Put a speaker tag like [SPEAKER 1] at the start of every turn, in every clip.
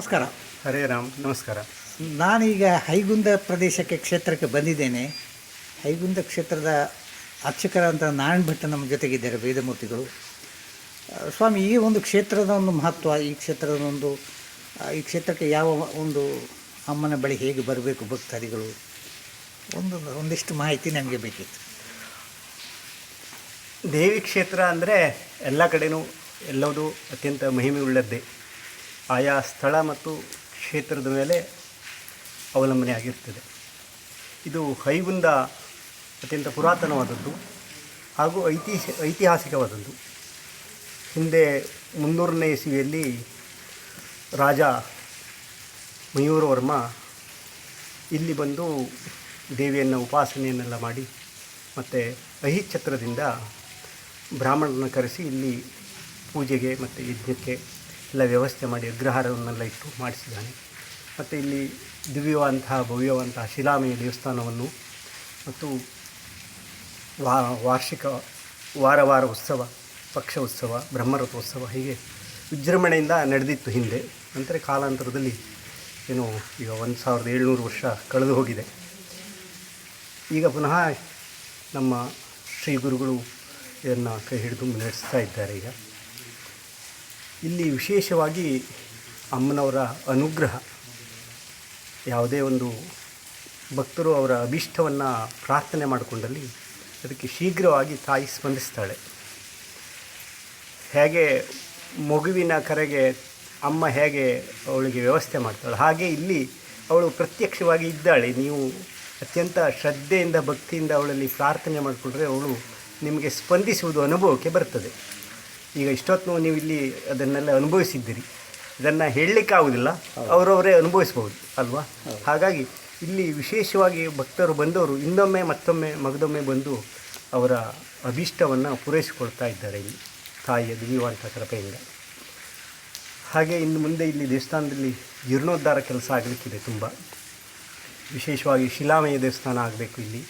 [SPEAKER 1] ನಮಸ್ಕಾರ.
[SPEAKER 2] ಹರೇ ರಾಮ್ ನಮಸ್ಕಾರ.
[SPEAKER 1] ನಾನೀಗ ಹೈಗುಂದ ಪ್ರದೇಶಕ್ಕೆ ಕ್ಷೇತ್ರಕ್ಕೆ ಬಂದಿದ್ದೇನೆ. ಹೈಗುಂದ ಕ್ಷೇತ್ರದ ಅರ್ಚಕರಾದಂಥ ನಾರಾಯಣ ಭಟ್ಟ ನಮ್ಮ ಜೊತೆಗಿದ್ದಾರೆ ವೇದಮೂರ್ತಿಗಳು. ಸ್ವಾಮಿ ಈ ಒಂದು ಕ್ಷೇತ್ರದ ಒಂದು ಮಹತ್ವ ಈ ಕ್ಷೇತ್ರದ ಒಂದು ಈ ಕ್ಷೇತ್ರಕ್ಕೆ ಯಾವ ಒಂದು ಅಮ್ಮನ ಬಳಿ ಹೇಗೆ ಬರಬೇಕು ಭಕ್ತಾದಿಗಳು? ಒಂದು ಒಂದಿಷ್ಟು ಮಾಹಿತಿ ನಮಗೆ ಬೇಕಿತ್ತು.
[SPEAKER 2] ದೇವಿ ಕ್ಷೇತ್ರ ಅಂದರೆ ಎಲ್ಲ ಕಡೆನೂ ಎಲ್ಲವೂ ಅತ್ಯಂತ ಮಹಿಮೆ ಉಳ್ಳದ್ದೇ ಆಯಾ ಸ್ಥಳ ಮತ್ತು ಕ್ಷೇತ್ರದ ಮೇಲೆ ಅವಲಂಬನೆ ಆಗಿರ್ತದೆ. ಇದು ಹೈಗುಂದ ಅತ್ಯಂತ ಪುರಾತನವಾದದ್ದು ಹಾಗೂ ಐತಿಹಾಸಿಕ ಐತಿಹಾಸಿಕವಾದದ್ದು. ಹಿಂದೆ ಮುನ್ನೂರನೇ ಇಸವಿಯಲ್ಲಿ ರಾಜ ಮಯೂರವರ್ಮ ಇಲ್ಲಿ ಬಂದು ದೇವಿಯನ್ನು ಉಪಾಸನೆಯನ್ನೆಲ್ಲ ಮಾಡಿ ಮತ್ತು ಅಹಿಚ್ಛತ್ರದಿಂದ ಬ್ರಾಹ್ಮಣರನ್ನು ಕರೆಸಿ ಇಲ್ಲಿ ಪೂಜೆಗೆ ಮತ್ತು ಯಜ್ಞಕ್ಕೆ ಎಲ್ಲ ವ್ಯವಸ್ಥೆ ಮಾಡಿ ಅಗ್ರಹಾರವನ್ನೆಲ್ಲ ಇಟ್ಟು ಮಾಡಿಸಿದ್ದಾನೆ. ಮತ್ತು ಇಲ್ಲಿ ದಿವ್ಯವಂತಹ, ಭವ್ಯವಂತಹ ಶಿಲಾಮಯ ದೇವಸ್ಥಾನವನ್ನು ಮತ್ತು ವಾ, ವಾರ್ಷಿಕ ವಾರ ವಾರ ಉತ್ಸವ, ಪಕ್ಷ ಉತ್ಸವ, ಬ್ರಹ್ಮರಥೋತ್ಸವ ಹೀಗೆ ವಿಜೃಂಭಣೆಯಿಂದ ನಡೆದಿತ್ತು ಹಿಂದೆ. ನಂತರ ಕಾಲಾಂತರದಲ್ಲಿ ಏನು ಈಗ ಒಂದು ಸಾವಿರದ ಏಳ್ನೂರು ವರ್ಷ ಕಳೆದು ಹೋಗಿದೆ. ಈಗ ಪುನಃ ನಮ್ಮ ಶ್ರೀ ಗುರುಗಳು ಇದನ್ನು ಕೈ ಹಿಡಿದು ನಡೆಸ್ತಾ ಇದ್ದಾರೆ ಈಗ. ಇಲ್ಲಿ ವಿಶೇಷವಾಗಿ ಅಮ್ಮನವರ ಅನುಗ್ರಹ. ಯಾವುದೇ ಒಂದು ಭಕ್ತರು ಅವರ ಅಭೀಷ್ಟವನ್ನು ಪ್ರಾರ್ಥನೆ ಮಾಡಿಕೊಂಡಲ್ಲಿ ಅದಕ್ಕೆ ಶೀಘ್ರವಾಗಿ ತಾಯಿ ಸ್ಪಂದಿಸ್ತಾಳೆ. ಹೇಗೆ ಮಗುವಿನ ಕರೆಗೆ ಅಮ್ಮ ಹೇಗೆ ಅವಳಿಗೆ ವ್ಯವಸ್ಥೆ ಮಾಡ್ತಾಳೆ, ಹಾಗೆ ಇಲ್ಲಿ ಅವಳು ಪ್ರತ್ಯಕ್ಷವಾಗಿ ಇದ್ದಾಳೆ. ನೀವು ಅತ್ಯಂತ ಶ್ರದ್ಧೆಯಿಂದ ಭಕ್ತಿಯಿಂದ ಅವಳಲ್ಲಿ ಪ್ರಾರ್ಥನೆ ಮಾಡಿಕೊಂಡ್ರೆ ಅವಳು ನಿಮಗೆ ಸ್ಪಂದಿಸುವುದು ಅನುಭವಕ್ಕೆ ಬರ್ತದೆ. ಈಗ ಇಷ್ಟೊತ್ತು ನೀವು ಇಲ್ಲಿ ಅದನ್ನೆಲ್ಲ ಅನುಭವಿಸಿದ್ದೀರಿ. ಇದನ್ನು ಹೇಳಲಿಕ್ಕಾಗೋದಿಲ್ಲ ಅವರವರೇ ಅನುಭವಿಸ್ಬೋದು ಅಲ್ವಾ? ಹಾಗಾಗಿ ಇಲ್ಲಿ ವಿಶೇಷವಾಗಿ ಭಕ್ತರು ಬಂದವರು ಇನ್ನೊಮ್ಮೆ ಮತ್ತೊಮ್ಮೆ ಮಗದೊಮ್ಮೆ ಬಂದು ಅವರ ಅಭೀಷ್ಟವನ್ನು ಪೂರೈಸಿಕೊಳ್ತಾ ಇದ್ದಾರೆ ಇಲ್ಲಿ ತಾಯಿಯ ದಿವಿವಾಂತ ಕೃಪೆಯಿಂದ. ಹಾಗೆ ಇನ್ನು ಮುಂದೆ ಇಲ್ಲಿ ದೇವಸ್ಥಾನದಲ್ಲಿ ಜೀರ್ಣೋದ್ಧಾರ ಕೆಲಸ ಆಗಲಿಕ್ಕಿದೆ ತುಂಬ. ವಿಶೇಷವಾಗಿ ಶಿಲಾಮಯ ದೇವಸ್ಥಾನ ಆಗಬೇಕು ಇಲ್ಲಿ.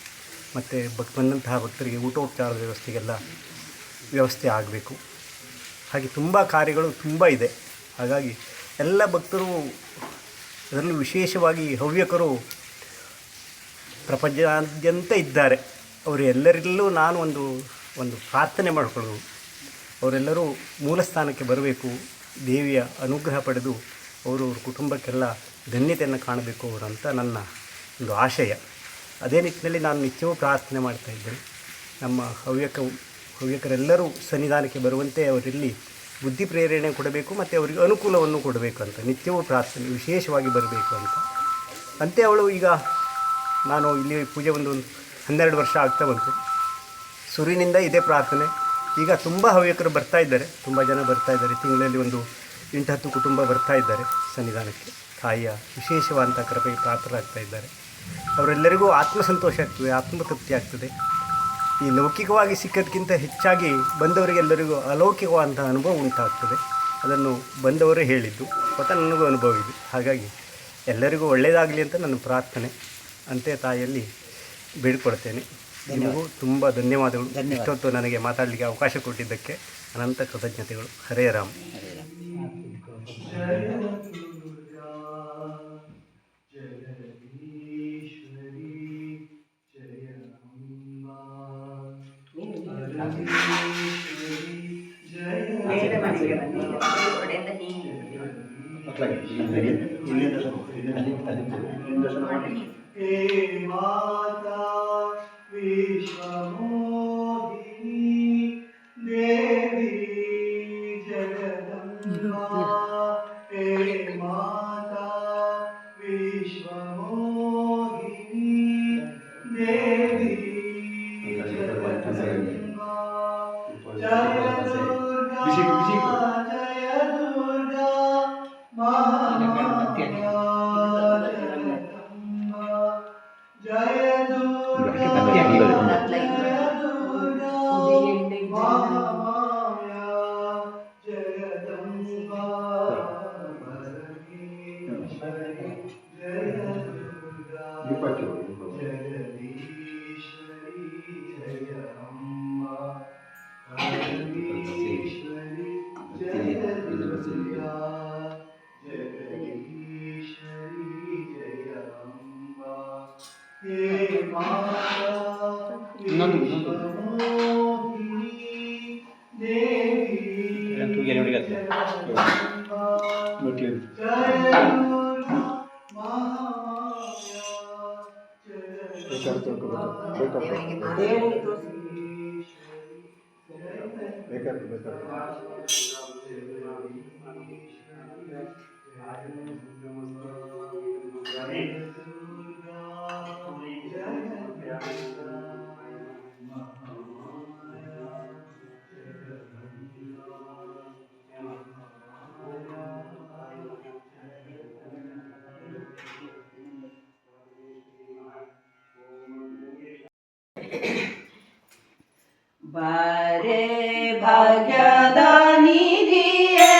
[SPEAKER 2] ಮತ್ತು ಭಕ್ ಬಂದಂತಹ ಭಕ್ತರಿಗೆ ಊಟೋಪಚಾರದ ವ್ಯವಸ್ಥೆಗೆಲ್ಲ ವ್ಯವಸ್ಥೆ ಆಗಬೇಕು. ಹಾಗೆ ತುಂಬ ಕಾರ್ಯಗಳು ತುಂಬ ಇದೆ. ಹಾಗಾಗಿ ಎಲ್ಲ ಭಕ್ತರು ಅದರಲ್ಲೂ ವಿಶೇಷವಾಗಿ ಹವ್ಯಕರು ಪ್ರಪಂಚದಾದ್ಯಂತ ಇದ್ದಾರೆ. ಅವರೆಲ್ಲರಲ್ಲೂ ನಾನು ಒಂದು ಒಂದು ಪ್ರಾರ್ಥನೆ ಮಾಡಿಕೊಳ್ಳೋದು ಅವರೆಲ್ಲರೂ ಮೂಲ ಸ್ಥಾನಕ್ಕೆ ಬರಬೇಕು, ದೇವಿಯ ಅನುಗ್ರಹ ಪಡೆದು ಅವರು ಅವ್ರ ಕುಟುಂಬಕ್ಕೆಲ್ಲ ಧನ್ಯತೆಯನ್ನು ಕಾಣಬೇಕು ಅವರು ಅಂತ ನನ್ನ ಒಂದು ಆಶಯ. ಅದೇ ನಿಟ್ಟಿನಲ್ಲಿ ನಾನು ನಿತ್ಯವೂ ಪ್ರಾರ್ಥನೆ ಮಾಡ್ತಾ ಇದ್ದೇನೆ. ನಮ್ಮ ಹವ್ಯಕ ಹವ್ಯಕರೆಲ್ಲರೂ ಸನ್ನಿಧಾನಕ್ಕೆ ಬರುವಂತೆ ಅವರಲ್ಲಿ ಬುದ್ಧಿ ಪ್ರೇರಣೆ ಕೊಡಬೇಕು ಮತ್ತು ಅವರಿಗೆ ಅನುಕೂಲವನ್ನು ಕೊಡಬೇಕು ಅಂತ, ನಿತ್ಯವೂ ಪ್ರಾರ್ಥನೆ ವಿಶೇಷವಾಗಿ ಬರಬೇಕು ಅಂತ. ಅಂತೆ ಅವಳು ಈಗ ನಾನು ಇಲ್ಲಿ ಪೂಜೆ ಒಂದು ಹನ್ನೆರಡು ವರ್ಷ ಆಗ್ತಾ ಬಂತು. ಸುರಿನಿಂದ ಇದೇ ಪ್ರಾರ್ಥನೆ. ಈಗ ತುಂಬ ಹವ್ಯಕರು ಬರ್ತಾ ಇದ್ದಾರೆ, ತುಂಬ ಜನ ಬರ್ತಾ ಇದ್ದಾರೆ. ತಿಂಗಳಲ್ಲಿ ಒಂದು ಎಂಟು ಹತ್ತು ಕುಟುಂಬ ಬರ್ತಾ ಇದ್ದಾರೆ ಸನ್ನಿಧಾನಕ್ಕೆ. ತಾಯಿಯ ವಿಶೇಷವಾದಂಥ ಕೃಪೆಗೆ ಪಾತ್ರರಾಗ್ತಾ ಇದ್ದಾರೆ. ಅವರೆಲ್ಲರಿಗೂ ಆತ್ಮಸಂತೋಷ ಆಗ್ತದೆ, ಆತ್ಮತೃಪ್ತಿ ಆಗ್ತದೆ. ಈ ಲೌಕಿಕವಾಗಿ ಸಿಕ್ಕದಕ್ಕಿಂತ ಹೆಚ್ಚಾಗಿ ಬಂದವರಿಗೆಲ್ಲರಿಗೂ ಅಲೌಕಿಕವಾದಂಥ ಅನುಭವ ಉಂಟಾಗ್ತದೆ. ಅದನ್ನು ಬಂದವರೇ ಹೇಳಿದ್ದು ಮತ್ತು ನನಗೂ ಅನುಭವ ಇದೆ. ಹಾಗಾಗಿ ಎಲ್ಲರಿಗೂ ಒಳ್ಳೆಯದಾಗಲಿ ಅಂತ ನನ್ನ ಪ್ರಾರ್ಥನೆ ಅಂತೆ ತಾಯಿಯಲ್ಲಿ ಬೇಡಿಕೊಳ್ತೇನೆ. ನಿಮಗೂ ತುಂಬ ಧನ್ಯವಾದಗಳು. ಇಷ್ಟೊತ್ತು ನನಗೆ ಮಾತಾಡಲಿಕ್ಕೆ ಅವಕಾಶ ಕೊಟ್ಟಿದ್ದಕ್ಕೆ ಅನಂತ ಕೃತಜ್ಞತೆಗಳು. ಹರೇ ರಾಮ್.
[SPEAKER 3] 끝났는데. 그냥 두 개를 우리가 भाग्य दानी दिए।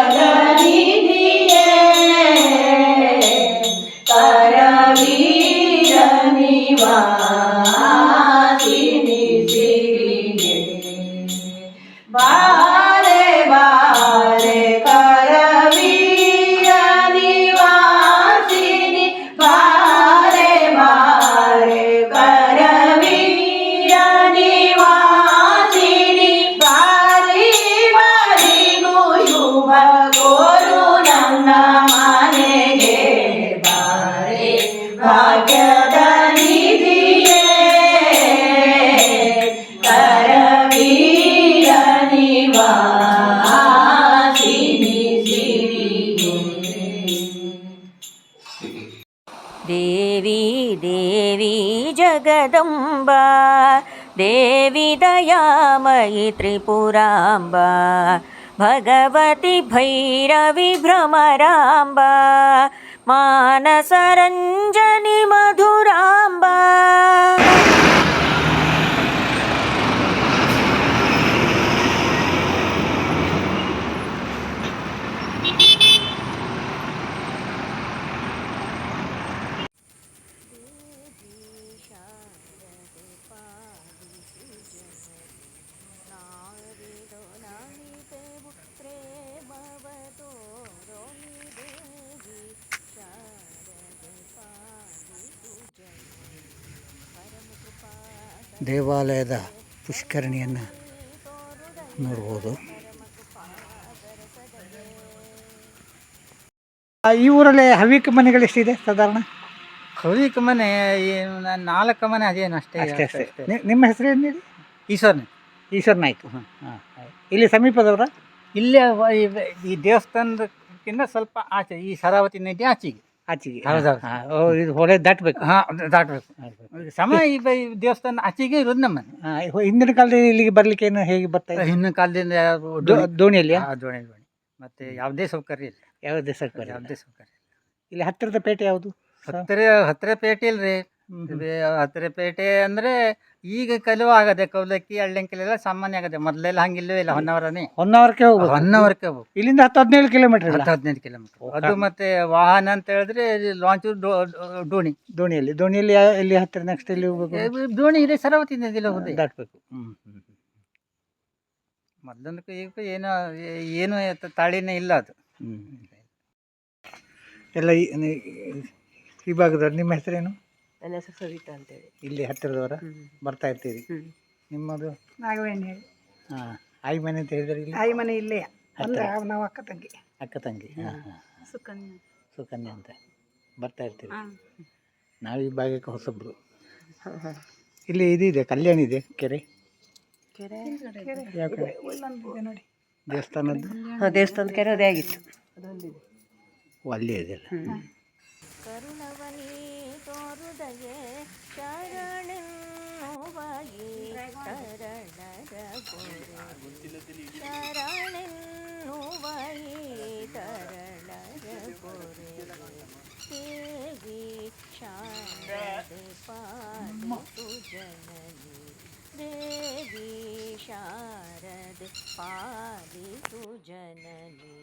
[SPEAKER 3] जगदम्बा
[SPEAKER 4] देवी दयामयि त्रिपुराम्बा भगवति भैरवि भ्रमराम्बा मानसरञ्जनि मधुराम्बा
[SPEAKER 1] ದೇವಾಲಯದ ಪುಷ್ಕರಣಿಯನ್ನು ನೋಡ್ಬೋದು. ಈ ಊರಲ್ಲಿ ಹವ್ಯಕ ಮನೆಗಳೆಷ್ಟಿದೆ ಸಾಧಾರಣ?
[SPEAKER 3] ಹವಿಕ ಮನೆ ನಾಲ್ಕು ಮನೆ ಅದೇನು ಅಷ್ಟೇ
[SPEAKER 1] ಅಷ್ಟೇ ಅಷ್ಟೇ. ನಿ- ನಿಮ್ಮ ಹೆಸರು ಏನು ಹೇಳಿ?
[SPEAKER 3] ಈಶ್ವರನೇ.
[SPEAKER 1] ಈಶ್ವರ್ ನಾಯ್ಕು ಹಾಂ. ಇಲ್ಲಿ ಸಮೀಪದವರ?
[SPEAKER 3] ಇಲ್ಲೇ ವ- ಈ ದೇವಸ್ಥಾನದಕ್ಕಿಂತ ಸ್ವಲ್ಪ ಆಚೆ ಈ ಶರಾವತಿ ನದಿ ಆಚೆಗೆ.
[SPEAKER 1] ಆಚೆಗೆ.
[SPEAKER 3] ಹೌದೌದು.
[SPEAKER 1] ಹಾಂ, ಓ ಇದು ಹೊಳೆ ದಾಟಬೇಕು.
[SPEAKER 3] ಹಾ ದಾಟಬೇಕು. ಸಮಯ ಈ ಬ- ಈ ದೇವಸ್ಥಾನ ಆಚೆಗೆ ಇರೋದು ನಮ್ಮ ಮನೆ
[SPEAKER 1] ಹಿಂದಿನ ಕಾಲದಲ್ಲಿ ಇಲ್ಲಿಗೆ ಬರ್ಲಿಕ್ಕೆ ಏನು ಹೇಗೆ ಬರ್ತಾ ಇದೆ
[SPEAKER 3] ಹಿಂದಿನ ಕಾಲದಿಂದ ಯಾವ-
[SPEAKER 1] ದೋ- ದೋಣಿಯಲ್ಲಿ
[SPEAKER 3] ಹಾ, ದೋಣಿ ದೋಣಿ ಮತ್ತೆ ಯಾವುದೇ ಸೌಕರ್ಯ ಇಲ್ಲ.
[SPEAKER 1] ಯಾವುದೇ ಸರ್ಕಾರ
[SPEAKER 3] ಯಾವುದೇ ಸೌಕರ್ಯ ಇಲ್ಲ.
[SPEAKER 1] ಇಲ್ಲಿ ಹತ್ತಿರದ ಪೇಟೆ ಯಾವುದು?
[SPEAKER 3] ಹತ್ತಿರ ಹತ್ತಿರ ಪೇಟೆ ಇಲ್ರಿ.
[SPEAKER 1] ಹ್ಮ್.
[SPEAKER 3] ಇದು ಹತ್ತಿರ ಪೇಟೆ ಅಂದ್ರೆ ಈಗ ಕಲುವ ಆಗದೆ ಕೌಲಕ್ಕಿ ಹಳ್ಳಿಂಕಲೆಲ್ಲ ಸಾಮಾನ್ಯ ಆಗದೆ. ಮೊದಲೆಲ್ಲ ಹಂಗಿಲ್ವೇ ಇಲ್ಲ ಹೊನ್ನವರನೇ.
[SPEAKER 1] ಹೊನ್ನಾವರಕ್ಕೆ ಹೋಗ್ಬೋದು
[SPEAKER 3] ಹೊನ್ನವರಕ್ಕೆ ಹೋಗ್ಬೋದು
[SPEAKER 1] ಇಲ್ಲಿಂದ ಹತ್ತು ಹದಿನೇಳು ಕಿಲೋಮೀಟರ್
[SPEAKER 3] ಹತ್ತು ಹದಿನೈದು ಕಿಲೋಮೀಟರ್. ಅದು ಮತ್ತೆ ವಾಹನ ಅಂತ ಹೇಳಿದ್ರೆ ಲಾಂಚ್ ಡೋಣಿ.
[SPEAKER 1] ದೋಣಿಯಲ್ಲಿ ದೋಣಿಯಲ್ಲಿ ಯಾ- ಎಲ್ಲಿ ಹತ್ತಿರ ನೆಕ್ಸ್ಟ್ ಎಲ್ಲಿ ಹೋಗ್ಬೇಕು?
[SPEAKER 3] ದೋಣಿ ಇದೆ ಸರವತಿ ನದಿಲ್ಲ ಹೋಗುದು
[SPEAKER 1] ದಾಟಬೇಕು.
[SPEAKER 3] ಈಗ ಏನು ಏ- ಏನು ಎತ್ತ- ತಾಳಿನೇ ಇಲ್ಲ ಅದು.
[SPEAKER 1] ಎಲ್ಲ ಈ- ಈ ಭಾಗದವ್ರು ನಿಮ್ಮ ಹೆಸರೇನು?
[SPEAKER 4] ನನ್ನ ಹೆಸರು ಸವಿತಾ ಅಂತೇಳಿ.
[SPEAKER 1] ಇಲ್ಲಿ ಹತ್ತಿರದವರ ಬರ್ತಾ ಇರ್ತೀರಿ. ನಿಮ್ಮದು?
[SPEAKER 5] ನಾಗವೇಣಿ
[SPEAKER 1] ಹಾಂ ಆಯಿ ಮನೆ ಅಂತ ಹೇಳಿದ್ರೆ ಇಲ್ಲಿ?
[SPEAKER 5] ತಾಯಿ ಮನೆ ಇಲ್ಲೇ. ಅಂದ್ರೆ
[SPEAKER 1] ಹತ್ತಿರ.
[SPEAKER 5] ನಾವು ಅಕ್ಕ ತಂಗಿ.
[SPEAKER 1] ಅಕ್ಕ ತಂಗಿ. ಹಾಂ ಹಾಂ
[SPEAKER 5] ಸುಕನ್ಯಾ.
[SPEAKER 1] ಸುಕನ್ಯಾ ಅಂತ. ಬರ್ತಾ ಇರ್ತೀರಿ. ನಾವು ಈ ಭಾಗಕ್ಕೆ ಹೊಸಬ್ರು. ಇಲ್ಲಿ ಇದಿದೆ ಕಲ್ಯಾಣ ಇದೆ ಕೆರೆ. ಯಾವ ಕಡೆ
[SPEAKER 5] ಇಲ್ಲೊಂದಿದೆ ನೋಡಿ.
[SPEAKER 1] ದೇವಸ್ಥಾನದ್ದು?
[SPEAKER 4] ದೇವಸ್ಥಾನದ ಕೆರೆ ಅದೇ ಆಗಿತ್ತು.
[SPEAKER 1] ಓ, ಅಲ್ಲೇ ಇದೆಯಲ್ಲ
[SPEAKER 4] ಕರುಣವನಿ ശരണതയേ ശരണോവയേ തരണരപുരേ ശരണോവയേ തരണരപുരേ ദേവി ശാരദ പാദ ജനനി ദേവി ശാരദ പാദിതു ജനനി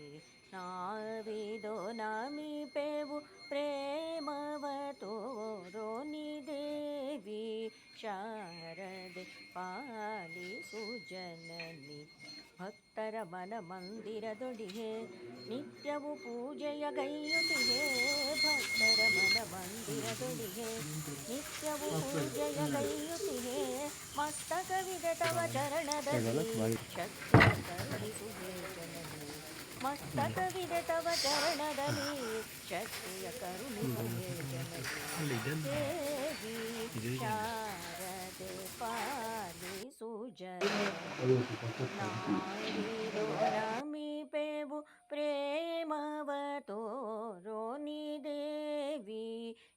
[SPEAKER 4] നാവിദോ നമി പേവു പ്രേ ತೋರೋನಿ ದೇವಿ ಶಾರದೆ ಪಾಲಿಸು ಜನನಿ ಭಕ್ತರ ಮನ ಮಂದಿರದೊಡಿಗೆ ನಿತ್ಯವು ಪೂಜೆಯ ಗೈಯುತ್ತಿಗೆ ಭಕ್ತರ ಮನ ಮಂದಿರದೊಡಿಗೆ ನಿತ್ಯವು ಪೂಜೆಯ ಗೈಯುತ್ತಿಗೆ ಮಸ್ತಕವಿದೆ ತವ ಚರಣದಲ್ಲಿ ಶಕ್ತಿಯ ಕರುಣಿಸುವೆ ಜನನಿ ಮಸ್ತಕವಿದೆ ತವ ಚರಣದಲ್ಲಿ ಶಕ್ತಿಯ ಕರುಣಿಸುವೆ ಜನನಿ ದೇವಿ ಶಾರದೆ ಪಾಲಿಸು ಜನನಿ ನಾಡಿರೋ ನಮಿಪೆವು ಪ್ರೇಮವ ತೋರೋನಿ ದೇವಿ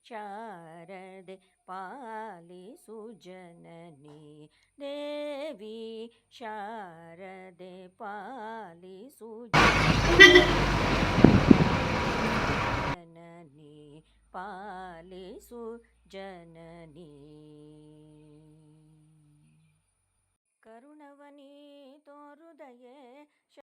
[SPEAKER 4] ಶಾರದೆ ಪಾಲಿಸು ಜನನಿ ದೇವಿ ಶಾರದೆ ಪಾಲಿಸು ಜನನಿ ಪಾಲಿಸು ಜನನಿ ಕರುಣವನಿ ತೋರುದಯೇ